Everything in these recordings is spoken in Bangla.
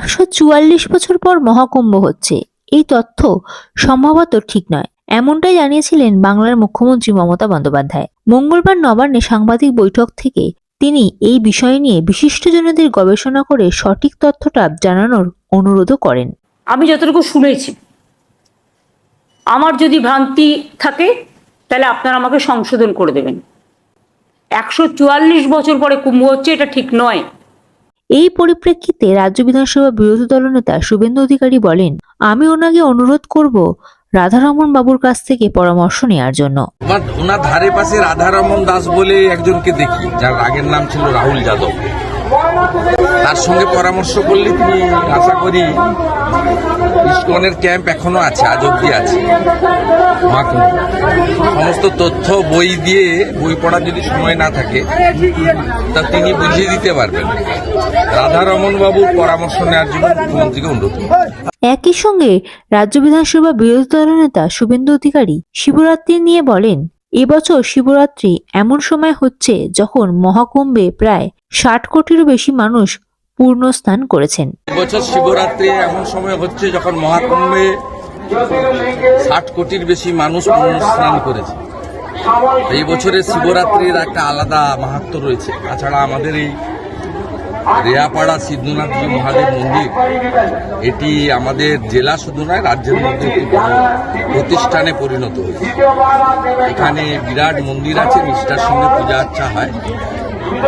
একশো চুয়াল্লিশ বছর পর মহাকুম্ভ হচ্ছে। এই তথ্য সম্ভবত ঠিক নয়। এমনটাই জানিয়েছিলেন বাংলার মুখ্যমন্ত্রী মমতা বন্দ্যোপাধ্যায়। মঙ্গলবার নবান্নে সাংবাদিক বৈঠক থেকে তিনি এই বিষয় নিয়ে বিশিষ্টজনদের গবেষণা করে সঠিক তথ্যটা জানানোর অনুরোধও করেন। আমি যতটুকু শুনেছি, আমার যদি ভ্রান্তি থাকে, তাহলে আপনারা আমাকে সংশোধন করে দেবেন। একশো চুয়াল্লিশ বছর পরে কুম্ভ হচ্ছে, এটা ঠিক নয়। এই পরিপ্রেক্ষিতে রাজ্য বিধানসভা বিরোধী দলনেতা শুভেন্দু অধিকারী বলেন, আমি ওনাকে অনুরোধ করব রাধারমন বাবুর কাছ থেকে পরামর্শ নেওয়ার জন্য। ওনার ধারে পাশে রাধারমন দাস বলে একজনকে দেখি, যার আগের নাম ছিল রাহুল যাদব। তার সঙ্গে পরামর্শ করলে তুমি আশা করি ইস্কনের ক্যাম্প এখনও আছে, আজ অব্দি আছে। সমস্ত তথ্য, বই দিয়ে বই পড়ার যদি সময় না থাকে, তা তিনি বুঝিয়ে দিতে পারবেন। রাধারমন বাবুর পরামর্শ নেওয়ার জন্য মুখ্যমন্ত্রীকে অনুরোধ। একই সঙ্গে রাজ্য বিধানসভা বিরোধী দলনেতা শুভেন্দু অধিকারী শিবরাত্রি নিয়ে বলেন, এবছর শিবরাত্রি এমন সময় হচ্ছে যখন মহাকুম্ভে প্রায় ষাট কোটিরও বেশি মানুষ পূর্ণ স্নান করেছেন। বছর শিবরাত্রি এমন সময় হচ্ছে যখন মহাকুম্ভে ষাট কোটির বেশি মানুষ পূর্ণ স্নান করেছে। এই বছরের শিবরাত্রির একটা আলাদা মাহাত্ম রয়েছে। তাছাড়া আমাদের এই রেয়াপাড়া সিদ্ধনাথজি মহাদেব মন্দির, এটি আমাদের জেলা শুধু নয়, রাজ্যের মধ্যে একটি প্রতিষ্ঠানে পরিণত হয়েছে। এখানে বিরাট মন্দির আছে, নিষ্ঠার সঙ্গে পূজা আর্চা হয়।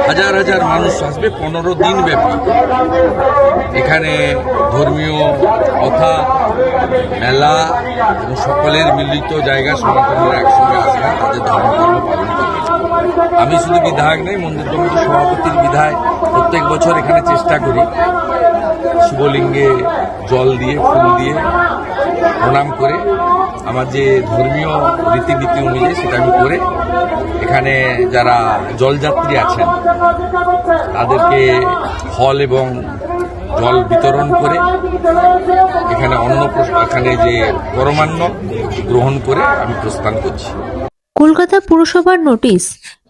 হাজার হাজার মানুষ আসবে পনেরো দিন ব্যাপী। এখানে ধর্মীয় কথা, মেলা এবং সকলের মিলিত জায়গা সনাতনীরা একসঙ্গে আসবে, তাদের ধর্ম পালন করবে। আমি শুধু বিধায়ক নেই, মন্দির কমিটির সভাপতির বিধায় প্রত্যেক বছর এখানে চেষ্টা করি। শিবলিঙ্গে জল দিয়ে, ফুল দিয়ে প্রণাম করে আমার যে ধর্মীয় রীতিনীতি অনুযায়ী সেটা আমি করে এখানে যারা জলযাত্রী আছেন, তাদেরকে ফল এবং জল বিতরণ করে এখানে অন্ন এখানে যে পরমান্ন গ্রহণ করে আমি প্রস্থান করছি। কলকাতা পুরসভার নোটিশ,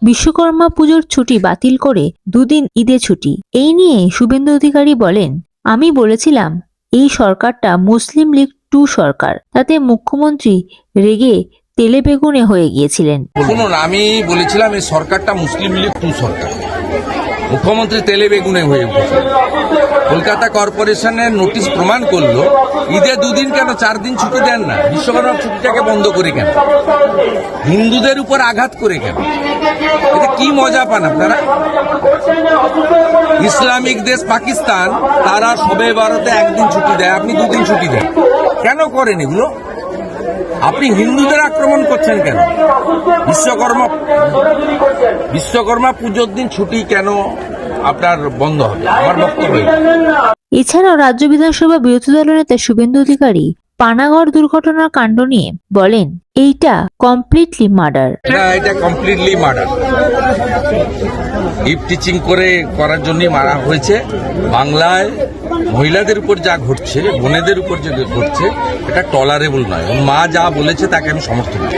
বিশ্বকর্মা পুজোর ছুটি বাতিল করে দুদিন ঈদে ছুটি। এই নিয়ে শুভেন্দু অধিকারী বলেন আমি বলেছিলাম, এই সরকারটা মুসলিম লীগ টু সরকার। তাতে মুখ্যমন্ত্রী রেগে তেলে বেগুনে হয়ে গিয়েছিলেন। শুনুন, আমি বলেছিলাম এই সরকারটা মুসলিম লীগ টু সরকার। মুখ্যমন্ত্রী তেলে বেগুনে হয়ে উঠেছে কলকাতা কর্পোরেশনের নোটিশ প্রমাণ করল ঈদে দুদিন কেন চার দিন ছুটি দেন না? বিশ্বকর্মা ছুটিটাকে বন্ধ করে কেন? হিন্দুদের উপর আঘাত করে কেন? এটা কি মজা পান আপনারা? ইসলামিক দেশ পাকিস্তান, তারা সবে ভারতে একদিন ছুটি দেয়, আপনি দুদিন ছুটি দেন। কেন করেন এগুলো? আপনি হিন্দুদের আক্রমণ করছেন কেন? বিশ্বকর্মা বিশ্বকর্মা পুজোর দিন ছুটি কেন? আপনার বন্ধ হবে আমার বক্তব্য এছাড়াও রাজ্য বিধানসভা বিরোধী দলনেতা শুভেন্দু অধিকারী পানাগড় দুর্ঘটনার কাণ্ড নিয়ে বলেন এইটা কমপ্লিটলি মার্ডার এটা এটা কমপ্লিটলি মার্ডার ইফ টিচিং করে করার জন্যই মারা হয়েছে। বাংলায় মহিলাদের উপর যা ঘটছে বোনেদের উপর যে ঘটছে এটা টলারেবল নয়। মা যা বলেছে তাকে আমি সমর্থন করি।